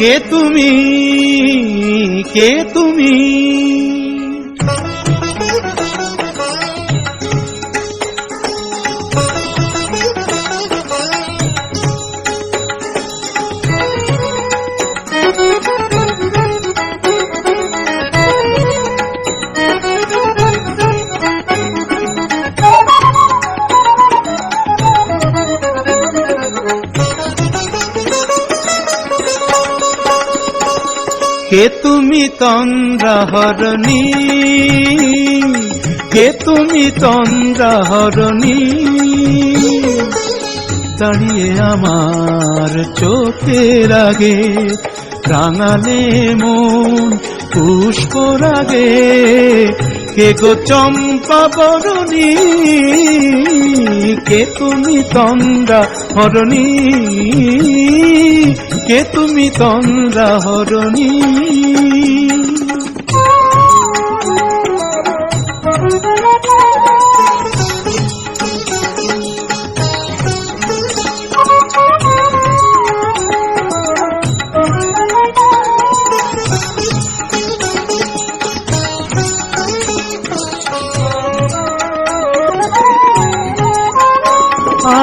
কে তুমি? কে তুমি? কে তুমি তন্দ্রাহরণী কে তুমি তন্দ্রাহরণী দাঁড়িয়ে আমার চোখের আগে রাঙালে মন পুষ্প রাগে। কে গো চম্পা বরণী কে তুমি তন্দ্রা হরণী? কে তুমি তন্দ্রা হরণী?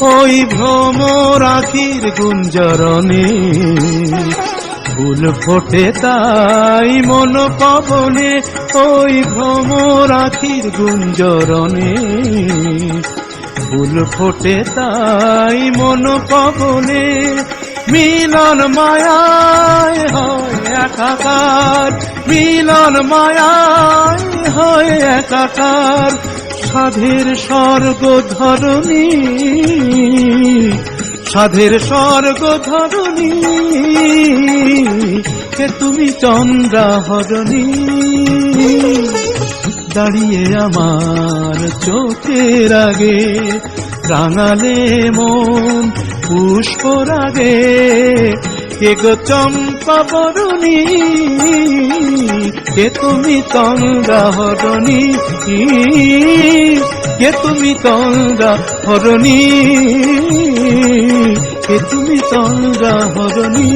ওই ভ্রমর আখির গুঞ্জরণে। ফুল ফোটে তাই মন পবনে, ওই ভ্রমর আখির গুঞ্জরণে। ফুল ফোটে তাই মন পবনে, মিলন মায়ায় হয় একাকার। মিলন মায়ায় হয় একাকার। সাধের স্বর্গ ধরণী, সাধের স্বর্গ ধরণী, কে তুমি চন্দ্রা হরণী দাঁড়িয়ে আমার চোখের আগে রাঙালে মন পুষ্প রাগে কে গো চম্পা বরণী? কে তুমি তঙ্গা হরণী কে তুমি তঙ্গা হরণী কে তুমি তঙ্গা হরণী।